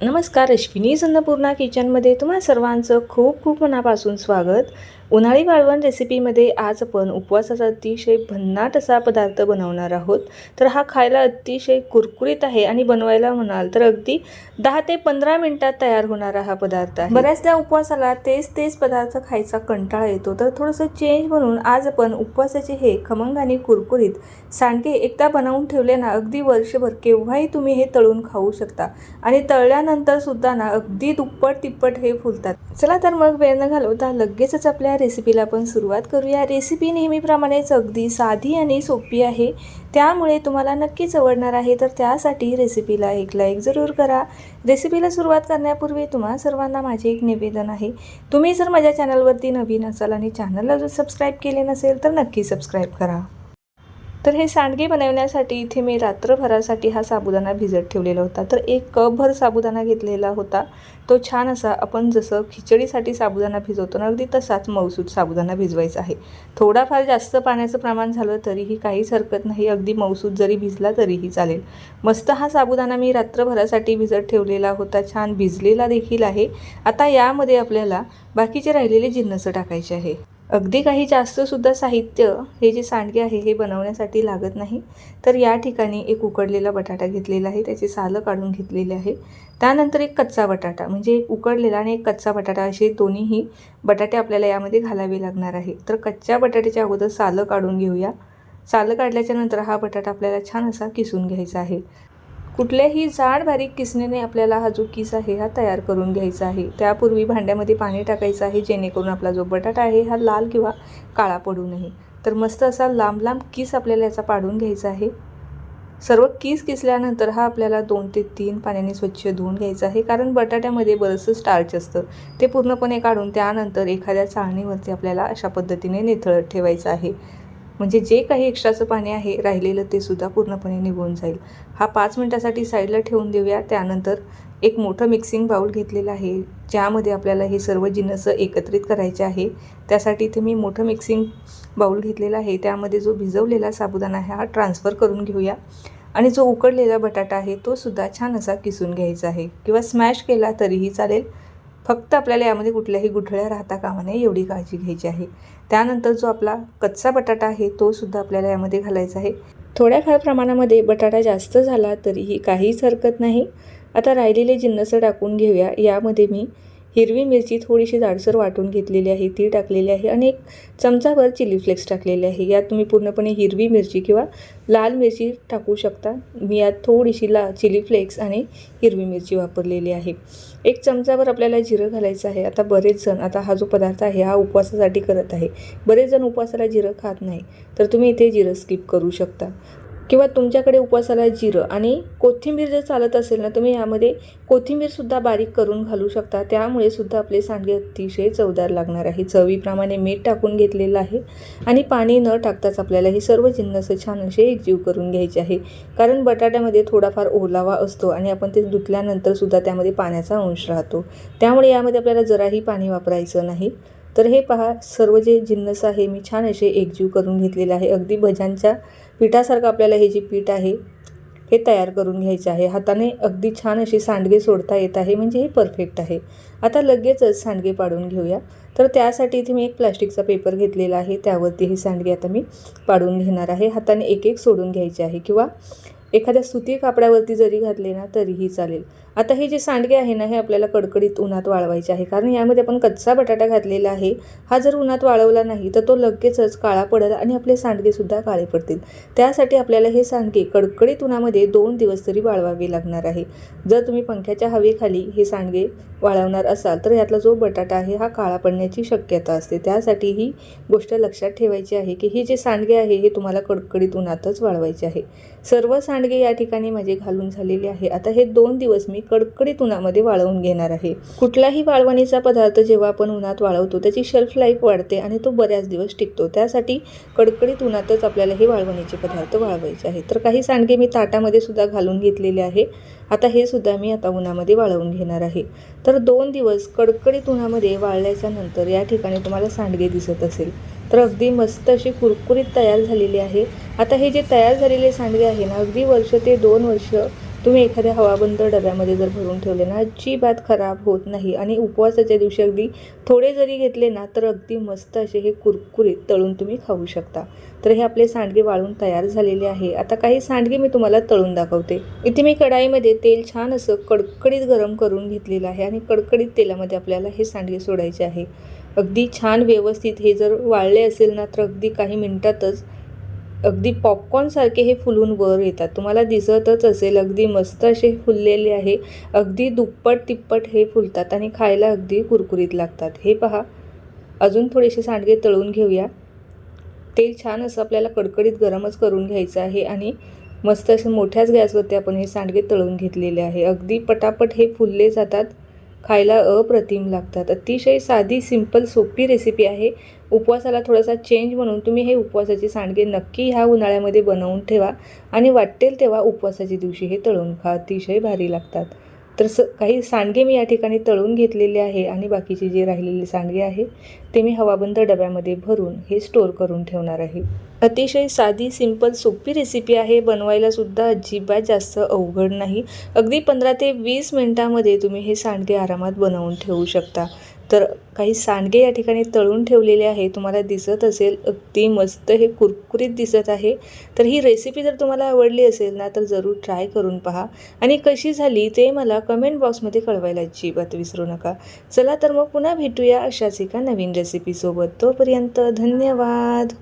नमस्कार अश्विनी अन्नपूर्णा किचनमध्ये तुम्हा सर्वांचं खूप खूप मनापासून स्वागत. उन्हाळी वाळवण रेसिपीमध्ये आज आपण उपवासाचा अतिशय भन्नाट असा पदार्थ बनवणार आहोत. तर हा खायला अतिशय कुरकुरीत आहे आणि बनवायला म्हणाल तर अगदी दहा ते पंधरा मिनिटात तयार होणारा हा पदार्थ आहे. बऱ्याचदा उपवासाला तेच तेच पदार्थ खायचा कंटाळा येतो. तर थोडंसं चेंज म्हणून आज आपण उपवासाचे हे खमंग आणि कुरकुरीत सांडगे एकदा बनवून ठेवले ना अगदी वर्षभर केव्हाही तुम्ही हे तळून खाऊ शकता. आणि तळल्यानंतर सुद्धा ना अगदी दुप्पट तिप्पट हे फुलतात. चला तर मग वेळ न घालवता लगेचच आपल्या रेसिपीला आपण सुरुवात करूया. रेसिपी नेहमीप्रमाणेच अगदी साधी आणि सोपी आहे. त्यामुळे तुम्हाला नक्कीच आवडणार आहे तर त्यासाठी रेसिपीला एक लाईक जरूर करा. रेसिपीला सुरुवात करण्यापूर्वी तुम्हा सर्वांना माझे एक निवेदन आहे. तुम्ही जर माझ्या चॅनलवरती नवीन असाल आणि चॅनलला जर सबस्क्राईब केले नसेल तर नक्की सबस्क्राईब करा. तर हे सांडगे बनवण्यासाठी इथे मी रात्रभरासाठी हा साबुदाणा भिजत ठेवलेला होता. तर एक कपभर साबुदाणा घेतलेला होता. तो छान असा आपण जसं खिचडीसाठी साबुदाणा भिजवतो ना अगदी तसाच मौसूद साबुदाणा भिजवायचा आहे. थोडाफार जास्त पाण्याचं प्रमाण झालं तरीही काहीच हरकत नाही. अगदी मऊसूद जरी भिजला तरीही चालेल. मस्त हा साबुदाणा मी रात्रभरासाठी भिजत ठेवलेला होता. छान भिजलेला देखील आहे. आता यामध्ये आपल्याला बाकीचे राहिलेले जिन्नस टाकायचे आहे. अगदी काही जास्तसुद्धा साहित्य हे जे सांडगे आहे हे बनवण्यासाठी लागत नाही. तर या ठिकाणी एक उकडलेला बटाटा घेतलेला आहे त्याची सालं काढून घेतलेली आहे. त्यानंतर एक कच्चा बटाटा म्हणजे एक उकडलेला आणि एक कच्चा बटाटा असे दोन्हीही बटाटे आपल्याला यामध्ये घालावे लागणार आहे. तर कच्च्या बटाट्याच्या अगोदर सालं काढून घेऊया. सालं काढल्याच्या नंतर हा बटाटा आपल्याला छान असा किसून घ्यायचा आहे. कुठल्याही जाड बारीक किसणीने आपल्याला हा जो किस आहे हा तयार करून घ्यायचा आहे. त्यापूर्वी भांड्यामध्ये पाणी टाकायचं आहे जेणेकरून आपला जो बटाटा आहे हा लाल किंवा काळा पडू नये. तर मस्त असा लांब लांब किस आपल्याला याचा पाडून घ्यायचा आहे. सर्व किस किसल्यानंतर हा आपल्याला दोन ते तीन पाण्याने स्वच्छ धुवून घ्यायचा आहे कारण बटाट्यामध्ये बरंचसं स्टार्च असतं. ते पूर्णपणे काढून त्यानंतर एखाद्या चाळणीवरती आपल्याला अशा पद्धतीने निथळत ठेवायचं आहे. म्हणजे जे काही एक्स्ट्राचं पाणी आहे राहिलेलं ते सुद्धा पूर्णपणे निघून जाईल. हा पाच मिनटासाठी साईडला ठेवून देऊया. त्यानंतर एक मोठं मिक्सिंग बाऊल घेतलेलं आहे ज्यामध्ये आपल्याला हे सर्व जिनसं एकत्रित करायचे आहे. त्यासाठी इथे मी मोठं मिक्सिंग बाऊल घेतलेला आहे. त्यामध्ये जो भिजवलेला साबुदाणा आहे हा ट्रान्सफर करून घेऊया. आणि जो उकडलेला बटाटा आहे तो सुद्धा छान असा किसून घ्यायचा आहे. किंवा स्मॅश केला तरीही चालेल. फक्त आपल्याला यामध्ये कुठल्याही गुठळ्या राहता कामा नये एवढी काळजी घ्यायची आहे. त्यानंतर जो आपला कच्चा बटाटा आहे तो सुद्धा आपल्याला यामध्ये घालायचा आहे. थोड्याफार प्रमाणामध्ये बटाटा जास्त झाला तरीही काहीच हरकत नाही. आता राहिलेले जिन्नस टाकून घेऊया यामध्ये मी हिरवी मिरची थोडीशी जाडसर वाटून घेतलेली आहे ती टाकलेली आहे आणि एक चमचाभर चिली फ्लेक्स टाकलेले आहे. यात तुम्ही पूर्णपणे हिरवी मिरची किंवा लाल मिरची टाकू शकता. मी यात थोडीशी ला चिली फ्लेक्स आणि हिरवी मिरची वापरलेली आहे. एक चमचाभर आपल्याला जिरं घालायचं आहे. आता बरेच जण आता हा जो पदार्थ आहे हा उपवासासाठी करत आहे. बरेच जण उपवासाला जिरं खात नाही. तर तुम्ही इथे जिरं स्किप करू शकता. किंवा तुमच्याकडे उपवासाला जिरं आणि कोथिंबीर जर चालत असेल ना तुम्ही यामध्ये कोथिंबीरसुद्धा बारीक करून घालू शकता. त्यामुळे सुद्धा आपले सांडगे अतिशय चवदार लागणार आहे. चवीप्रमाणे मीठ टाकून घेतलेलं आहे आणि पाणी न टाकताच आपल्याला हे सर्व जिन्नस छान असे एकजीव करून घ्यायचे आहे. कारण बटाट्यामध्ये थोडाफार ओलावा असतो आणि आपण ते धुतल्यानंतरसुद्धा त्यामध्ये पाण्याचा अंश राहतो. त्यामुळे यामध्ये आपल्याला जराही पाणी वापरायचं नाही. तर हे पहा सर्व जे जिन्नस आहे मी छान असे एकजीव करून घेतलेले आहे. अगदी भज्यांच्या पिठासारखं आपल्याला हे जे पीठ आहे हे तयार करून घ्यायचे आहे. हाताने अगदी छान असे सांडगे सोडता येत आहे म्हणजे हे परफेक्ट आहे. आता लगेचच सांडगे पाडून घेऊया. तर त्यासाठी इथे मी एक प्लास्टिकचा पेपर घेतलेला आहे. त्यावरती हे सांडगे आता मी पाडून घेणार आहे. हाताने एक एक सोडून घ्यायचे आहे किंवा एखाद्या सुती कापडावरती जरी घातले ना तरीही चालेल. आता हे जे सांडगे आहे ना हे आपल्याला कडकडीत उन्हात वाळवायचे आहे. कारण यामध्ये आपण कच्चा बटाटा घातलेला आहे. हा जर उन्हात वाळवला नाही तर तो लगेचच काळा पडेल आणि आपले सांडगेसुद्धा काळे पडतील. त्यासाठी आपल्याला हे सांडगे कडकडीत उन्हामध्ये दोन दिवस तरी वाळवावे लागणार आहे. जर तुम्ही पंख्याच्या हवेखाली हे सांडगे वाळवणार असाल तर यातला जो बटाटा आहे हा काळा पडण्याची शक्यता असते. त्यासाठी ही गोष्ट लक्षात ठेवायची आहे की हे जे सांडगे आहे हे तुम्हाला कडकडीत उन्हातच वाळवायचे आहे. सर्व सांडगे या ठिकाणी माझे घालून झालेले आहे. आता हे दोन दिवस मी कडकडीत उन्हामध्ये वाळवून घेणार आहे. कुठलाही वाळवणीचा पदार्थ जेव्हा आपण उन्हात वाळवतो त्याची शेल्फ लाईफ वाढते आणि तो बऱ्याच दिवस टिकतो. त्यासाठी कडकडीत उन्हातच आपल्याला हे वाळवणीचे पदार्थ वाळवायचे आहे तर काही सांडगे मी ताटामध्ये सुद्धा घालून घेतलेले आहे. आता हे सुद्धा मी आता उन्हामध्ये वाळवून घेणार आहे. तर दोन दिवस कडकडीत उन्हामध्ये वाळल्याच्या नंतर या ठिकाणी तुम्हाला सांडगे दिसत असेल. तर अगदी मस्त अशी कुरकुरीत तयार झालेली आहे. आता हे जे तयार झालेले सांडगे आहे ना अगदी वर्ष ते दोन वर्ष तुम्ही एखाद्या हवाबंद डब्यामध्ये जर भरून ठेवले ना अजिबात खराब होत नाही. आणि उपवासाच्या दिवशी अगदी थोडे जरी घेतले ना तर अगदी मस्त असे हे कुरकुरीत तळून तुम्ही खाऊ शकता. तर हे आपले सांडगे वाळून तयार झालेले आहे. आता काही सांडगे मी तुम्हाला तळून दाखवते. इथे मी कढाईमध्ये तेल छान असं कडकडीत गरम करून घेतलेलं आहे आणि कडकडीत तेलामध्ये आपल्याला हे सांडगे सोडायचे आहे. अगदी छान व्यवस्थित हे जर वाळले असेल ना तर अगदी काही मिनटातच अगदी पॉपकॉर्नसारखे हे फुलून वर येतात. तुम्हाला दिसतच असेल अगदी मस्त असे फुललेले आहे. अगदी दुप्पट तिप्पट हे फुलतात आणि खायला अगदी कुरकुरीत लागतात. हे पहा. अजून थोडेसे सांडगे तळून घेऊया. तेल छान असं आपल्याला कडकडीत गरमच करून घ्यायचं आहे आणि मस्त असे मोठ्याच गॅसवरती आपण हे सांडगे तळून घेतलेले आहे. अगदी पटापट हे फुलले जातात. खायला अप्रतिम लागतात. अतिशय साधी सिंपल सोपी रेसिपी आहे. उपवासाला थोडासा चेंज म्हणून तुम्ही हे उपवासाचे सांडगे नक्की ह्या उन्हाळ्यामध्ये बनवून ठेवा आणि वाटेल तेव्हा उपवासाच्या दिवशी हे तळून खा. अतिशय भारी लागतात. तर स काही सांडगे मी या ठिकाणी तळून घेतलेले आहे आणि बाकीचे जे राहिलेले सांडगे आहे ते मी हवाबंद डब्यामध्ये भरून हे स्टोअर करून ठेवणार आहे. अतिशय साधी सिंपल सोपी रेसिपी आहे. बनवायला सुद्धा अजिबात जास्त अवघड नाही. अगदी पंधरा ते वीस मिनटामध्ये तुम्ही हे सांडगे आरामात बनवून ठेवू शकता. तर काही सांडगे या ठिकाणी तळून ठेवलेले आहे. तुम्हाला दिसत असेल अगदी मस्त हे कुरकुरीत दिसत आहे. तर ही रेसिपी जर तुम्हाला आवडली असेल ना तर जरूर ट्राय करून पहा. आणि कशी झाली ते मला कमेंट बॉक्समध्ये कळवायला अजिबात विसरू नका. चला तर मग पुन्हा भेटूया अशाच एका नवीन रेसिपीसोबत तोपर्यंत धन्यवाद.